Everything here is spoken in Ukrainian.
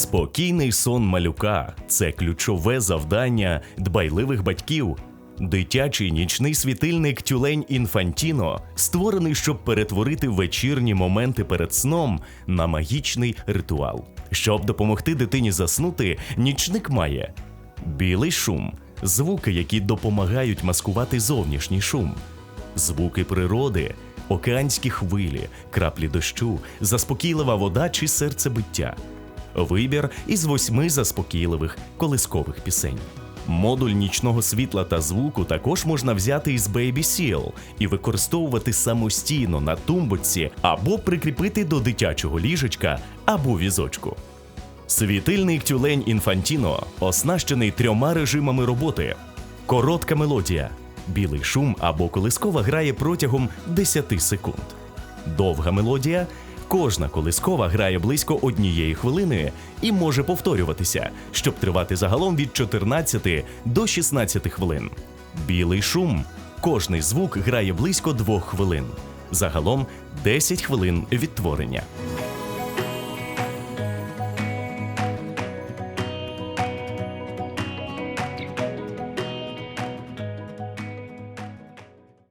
Спокійний сон малюка це ключове завдання дбайливих батьків. Дитячий нічний світильник тюлень Інфантіно створений, щоб перетворити вечірні моменти перед сном на магічний ритуал. Щоб допомогти дитині заснути, нічник має білий шум, звуки, які допомагають маскувати зовнішній шум, звуки природи, океанські хвилі, краплі дощу, заспокійлива вода чи серцебиття. Вибір із восьми заспокійливих колискових пісень. Модуль нічного світла та звуку також можна взяти із Baby Seal і використовувати самостійно на тумбочці або прикріпити до дитячого ліжечка або візочку. Світильник тюлень Інфантіно оснащений трьома режимами роботи: коротка мелодія, білий шум або колискова грає протягом 10 секунд. Довга мелодія. Кожна колискова грає близько однієї хвилини і може повторюватися, щоб тривати загалом від 14 до 16 хвилин. Білий шум. Кожний звук грає близько 2 хвилин. Загалом 10 хвилин відтворення.